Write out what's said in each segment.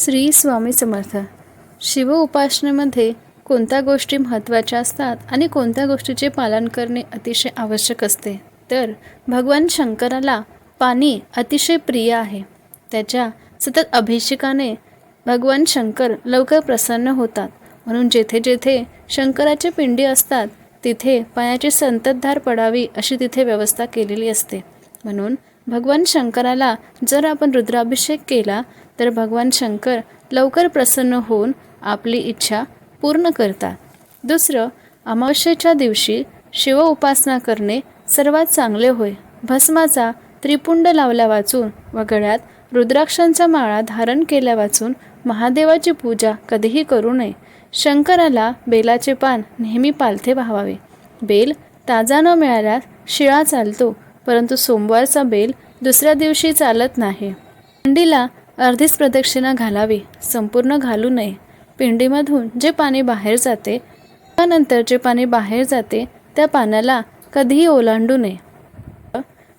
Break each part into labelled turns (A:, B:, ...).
A: श्री स्वामी समर्थ. शिव उपासनेमध्ये कोणत्या गोष्टी महत्त्वाच्या असतात आणि कोणत्या गोष्टीचे पालन करणे अतिशय आवश्यक असते? तर भगवान शंकराला पाणी अतिशय प्रिय आहे. त्याच्या सतत अभिषेकाने भगवान शंकर लवकर प्रसन्न होतात. म्हणून जेथे जेथे शंकराचे पिंडी असतात तिथे पाण्याची संततधार पडावी अशी तिथे व्यवस्था केलेली असते. म्हणून भगवान शंकराला जर आपण रुद्राभिषेक केला तर भगवान शंकर लवकर प्रसन्न होऊन आपली इच्छा पूर्ण करतात. दुसरं अमावस्येच्या दिवशी शिव उपासना करणे सर्वात चांगले होय. भस्माचा त्रिपुंड लावल्या वाचून व गळ्यात रुद्राक्षांचा माळा धारण केल्या वाचून महादेवाची पूजा कधीही करू नये. शंकराला बेलाचे पान नेहमी पालथे व्हावावे बेल ताजा न मिळाल्यास शिळा चालतो परंतु सोमवारचा बेल दुसऱ्या दिवशी चालत नाही. थंडीला अर्धीच प्रदक्षिणा घालावी संपूर्ण घालू नये. पिंडीमधून जे पाणी बाहेर जाते त्यानंतर जे पाणी बाहेर जाते त्या पाण्याला कधीही ओलांडू नये.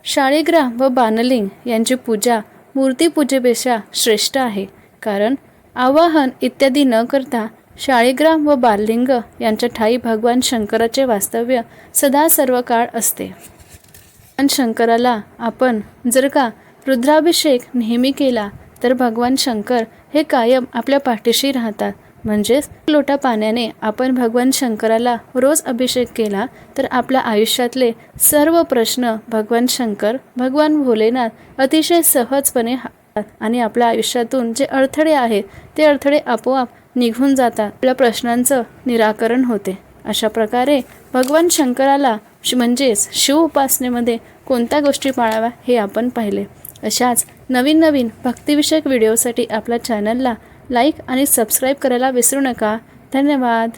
A: शाळीग्राम व बानलिंग यांची पूजा मूर्तीपूजेपेक्षा श्रेष्ठ आहे कारण आवाहन इत्यादी न करता शाळीग्राम व बाललिंग यांच्या ठाई भगवान शंकराचे वास्तव्य सदा सर्व काळ असते. भगवान शंकराला आपण जर का रुद्राभिषेक नेहमी केला तर भगवान शंकर हे कायम आपल्या पाठीशी राहतात. म्हणजेच लोटा पाण्याने आपण भगवान शंकराला रोज अभिषेक केला तर आपल्या आयुष्यातले सर्व प्रश्न भगवान शंकर भगवान भोलेनाथ अतिशय सहजपणे हातात आणि आपल्या आयुष्यातून जे अडथळे आहेत ते अडथळे आपोआप निघून जातात. आपल्या प्रश्नांचं निराकरण होते. अशा प्रकारे भगवान शंकराला म्हणजेच शिव उपासनेमध्ये कोणत्या गोष्टी पाळाव्या हे आपण पाहिले. अशाच नवीन नवीन भक्तिविषयक व्हिडिओसाठी आपल्या चॅनलला लाईक आणि सबस्क्राईब करायला विसरू नका. धन्यवाद.